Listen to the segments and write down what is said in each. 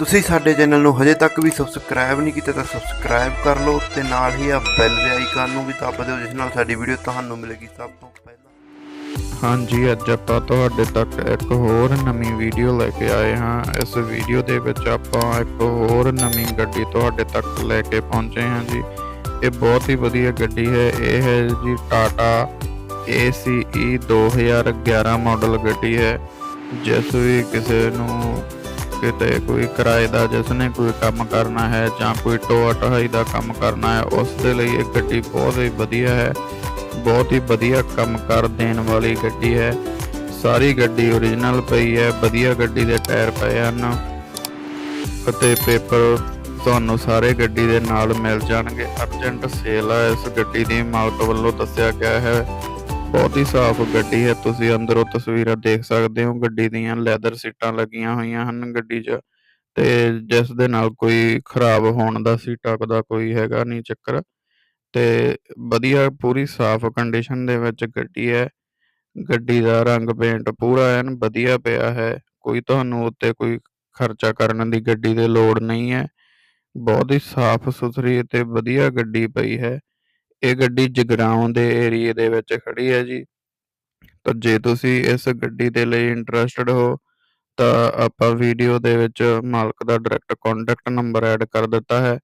ਤੁਸੀਂ ਸਾਡੇ ਚੈਨਲ ਨੂੰ ਹਜੇ ਤੱਕ ਵੀ ਸਬਸਕ੍ਰਾਈਬ ਨਹੀਂ ਕੀਤਾ ਤਾਂ ਸਬਸਕ੍ਰਾਈਬ ਕਰ ਲਓ ਤੇ ਨਾਲ ਹੀ ਆ ਬੈਲ ਦੇ ਆਈਕਨ ਨੂੰ ਵੀ ਦੱਬ ਦਿਓ, ਜਿਸ ਨਾਲ ਸਾਡੀ ਵੀਡੀਓ ਤੁਹਾਨੂੰ ਮਿਲੇਗੀ ਸਭ ਤੋਂ ਪਹਿਲਾਂ। ਹਾਂਜੀ, ਅੱਜ ਆਪਾਂ ਤੁਹਾਡੇ ਤੱਕ ਇੱਕ ਹੋਰ ਨਵੀਂ ਵੀਡੀਓ ਲੈ ਕੇ ਆਏ ਹਾਂ। ਇਸ ਵੀਡੀਓ ਦੇ ਵਿੱਚ ਆਪਾਂ ਇੱਕ ਹੋਰ ਨਵੀਂ ਗੱਡੀ ਤੁਹਾਡੇ ਤੱਕ ਲੈ ਕੇ ਪਹੁੰਚੇ ਹਾਂ ਜੀ। ਇਹ ਬਹੁਤ ਹੀ ਵਧੀਆ ਗੱਡੀ ਹੈ। ਇਹ ਹੈ ਜੀ ਟਾਟਾ ACE 2011 ਮਾਡਲ ਗੱਡੀ ਹੈ। ਜਿਸ ਵੀ ਕਿਸੇ ਨੂੰ ਕਿਤੇ ਕੋਈ ਕਿਰਾਏ ਦਾ ਜਿਸ ਨੇ ਕੋਈ ਕੰਮ ਕਰਨਾ ਹੈ ਜਾਂ ਕੋਈ ਟੋਆ ਟਹਾਈ ਦਾ ਕੰਮ ਕਰਨਾ ਹੈ, ਉਸ ਦੇ ਲਈ ਇਹ ਗੱਡੀ ਬਹੁਤ ਹੀ ਵਧੀਆ ਹੈ। ਬਹੁਤ ਹੀ ਵਧੀਆ ਕੰਮ ਕਰ ਦੇਣ ਵਾਲੀ ਗੱਡੀ ਹੈ। ਸਾਰੀ ਗੱਡੀ ਓਰੀਜਨਲ ਪਈ ਹੈ, ਵਧੀਆ ਗੱਡੀ ਦੇ ਟਾਇਰ ਪਏ ਹਨ ਅਤੇ ਪੇਪਰ ਤੁਹਾਨੂੰ ਸਾਰੇ ਗੱਡੀ ਦੇ ਨਾਲ ਮਿਲ ਜਾਣਗੇ। ਅਰਜੈਂਟ ਸੇਲ ਹੈ ਇਸ ਗੱਡੀ ਦੀ, ਮਾਲਕ ਵੱਲੋਂ ਦੱਸਿਆ ਗਿਆ ਹੈ। ਬਹੁਤ ਹੀ ਸਾਫ਼ ਗੱਡੀ ਹੈ। ਤੁਸੀਂ ਅੰਦਰੋਂ ਤਸਵੀਰਾਂ ਦੇਖ ਸਕਦੇ ਹੋ, ਗੱਡੀ ਦੀਆਂ ਲੈਦਰ ਸੀਟਾਂ ਲੱਗੀਆਂ ਹੋਈਆਂ ਹਨ ਗੱਡੀ 'ਚ ਤੇ ਜਿਸ ਦੇ ਨਾਲ ਕੋਈ ਖਰਾਬ ਹੋਣ ਦਾ ਸੀਟਾਂ ਦਾ ਕੋਈ ਹੈਗਾ ਨਹੀਂ ਚੱਕਰ ਤੇ ਵਧੀਆ ਪੂਰੀ ਸਾਫ਼ ਕੰਡੀਸ਼ਨ ਦੇ ਵਿੱਚ ਗੱਡੀ ਹੈ। ਗੱਡੀ ਦਾ ਰੰਗ ਪੇਂਟ ਪੂਰਾ ਐਨ ਵਧੀਆ ਪਿਆ ਹੈ। ਕੋਈ ਤੁਹਾਨੂੰ ਉੱਤੇ ਕੋਈ ਖਰਚਾ ਕਰਨ ਦੀ ਗੱਡੀ ਦੇ ਲੋੜ ਨਹੀਂ ਹੈ। ਬਹੁਤ ਹੀ ਸਾਫ਼ ਸੁਥਰੀ ਅਤੇ ਵਧੀਆ ਗੱਡੀ ਪਈ ਹੈ। ਇਹ ਗੱਡੀ ਜਗਰਾਉਂ ਦੇ ਏਰੀਏ ਦੇ ਵਿੱਚ ਖੜੀ ਹੈ ਜੀ। ਤਾਂ ਜੇ ਤੁਸੀਂ ਇਸ ਗੱਡੀ ਦੇ ਲਈ ਇੰਟਰਸਟਿਡ ਹੋ, ਤਾਂ ਆਪਾਂ ਵੀਡੀਓ ਦੇ ਵਿੱਚ ਮਾਲਕ ਦਾ ਡਾਇਰੈਕਟ ਕੰਟੈਕਟ ਨੰਬਰ ਐਡ ਕਰ ਦਿੱਤਾ ਹੈ।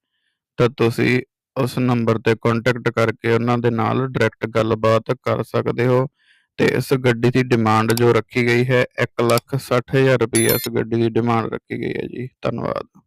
ਤਾਂ ਤੁਸੀਂ ਉਸ ਨੰਬਰ ਤੇ ਕੰਟੈਕਟ ਕਰਕੇ ਉਹਨਾਂ ਦੇ ਨਾਲ ਡਾਇਰੈਕਟ ਗੱਲਬਾਤ ਕਰ ਸਕਦੇ ਹੋ। ਤੇ ਇਸ ਗੱਡੀ ਦੀ ਡਿਮਾਂਡ ਜੋ ਰੱਖੀ ਗਈ ਹੈ 160000 ਰੁਪਏ ਇਸ ਗੱਡੀ ਦੀ ਡਿਮਾਂਡ ਰੱਖੀ ਗਈ ਹੈ ਜੀ। ਧੰਨਵਾਦ।